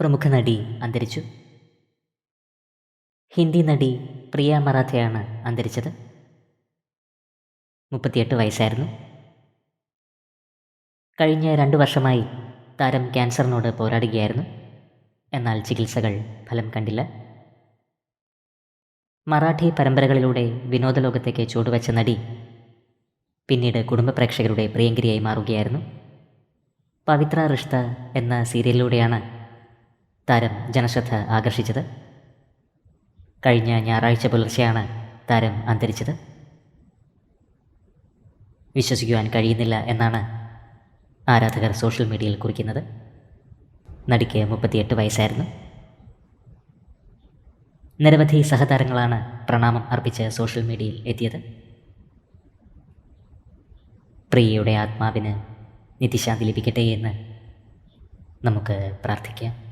പ്രമുഖ നടി അന്തരിച്ചു. ഹിന്ദി നടി പ്രിയ മറാത്തയാണ് അന്തരിച്ചത്. മുപ്പത്തിയെട്ട് വയസ്സായിരുന്നു. കഴിഞ്ഞ രണ്ടു വർഷമായി താരം ക്യാൻസറിനോട് പോരാടുകയായിരുന്നു. എന്നാൽ ചികിത്സകൾ ഫലം കണ്ടില്ല. മറാഠി പരമ്പരകളിലൂടെ വിനോദലോകത്തേക്ക് ചുവടുവച്ച നടി പിന്നീട് കുടുംബ പ്രേക്ഷകരുടെ പ്രിയങ്കരിയായി മാറുകയായിരുന്നു. പവിത്ര റിഷ്ത എന്ന സീരിയലിലൂടെയാണ് താരം ജനശ്രദ്ധ ആകർഷിച്ചത്. കഴിഞ്ഞ ഞായറാഴ്ച പുലർച്ചെയാണ് താരം അന്തരിച്ചത്. വിശ്വസിക്കുവാൻ കഴിയുന്നില്ല എന്നാണ് ആരാധകർ സോഷ്യൽ മീഡിയയിൽ കുറിക്കുന്നത്. നടിക്ക് മുപ്പത്തിയെട്ട് വയസ്സായിരുന്നു. നിരവധി സഹതാരങ്ങളാണ് പ്രണാമം അർപ്പിച്ച് സോഷ്യൽ മീഡിയയിൽ എത്തിയത്. പ്രിയയുടെ ആത്മാവിന് നിത്യശാന്തി ലഭിക്കട്ടെ എന്ന് നമുക്ക് പ്രാർത്ഥിക്കാം.